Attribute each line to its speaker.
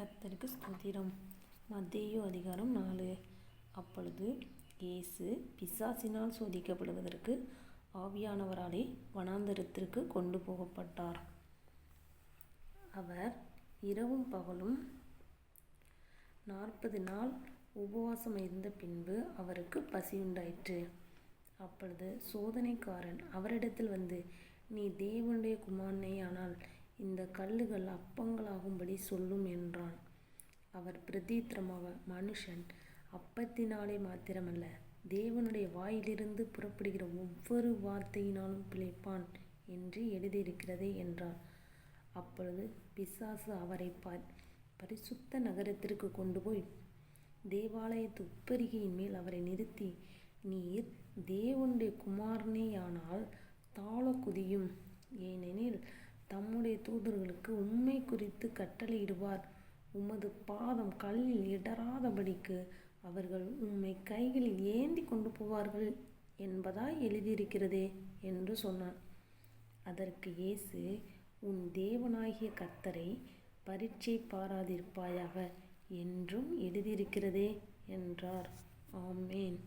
Speaker 1: கத்தருக்கு ஸ்தோத்திரம் மத்தியோ அதிகாரம் நாலு அப்பொழுது இயேசு பிசாசினால் சோதிக்கப்படுவதற்கு ஆவியானவராலே வனாந்தரத்திற்கு கொண்டு போகப்பட்டார் அவர் இரவும் பகலும் நாற்பது நாள் உபவாசம் இருந்த பின்பு அவருக்கு பசி உண்டாயிற்று அப்பொழுது சோதனைக்காரன் அவரிடத்தில் வந்து நீ தேவனுடைய குமாரனே ஆனால் இந்த கல்லுகள் அப்பங்களாகும்படி சொல்லும் என்றான் அவர் பிரதீத்திரமாக மனுஷன் அப்பத்தினாலே மாத்திரமல்ல தேவனுடைய வாயிலிருந்து புறப்படுகிற ஒவ்வொரு வார்த்தையினாலும் பிழைப்பான் என்று எழுதியிருக்கிறது என்றார் அப்பொழுது பிசாசு அவரை பார் பரிசுத்த நகரத்திற்கு கொண்டு போய் தேவாலய துப்பரிகையின் மேல் அவரை நிறுத்தி நீர் தேவனுடைய குமாரனேயானால் தாள குதியும் ஏனெனில் தம்முடைய தூதர்களுக்கு உண்மை குறித்து கட்டளையிடுவார் உமது பாதம் கல்லில் இடராதபடிக்கு அவர்கள் உம்மை கைகளில் ஏந்தி கொண்டு போவார்கள் என்பதாய் எழுதியிருக்கிறதே என்று சொன்னான் அதற்கு இயேசு உன் தேவனாகிய கர்த்தரை பரீட்சை பாராதிருப்பாயாக என்றும் எழுதியிருக்கிறதே என்றார் ஆமேன்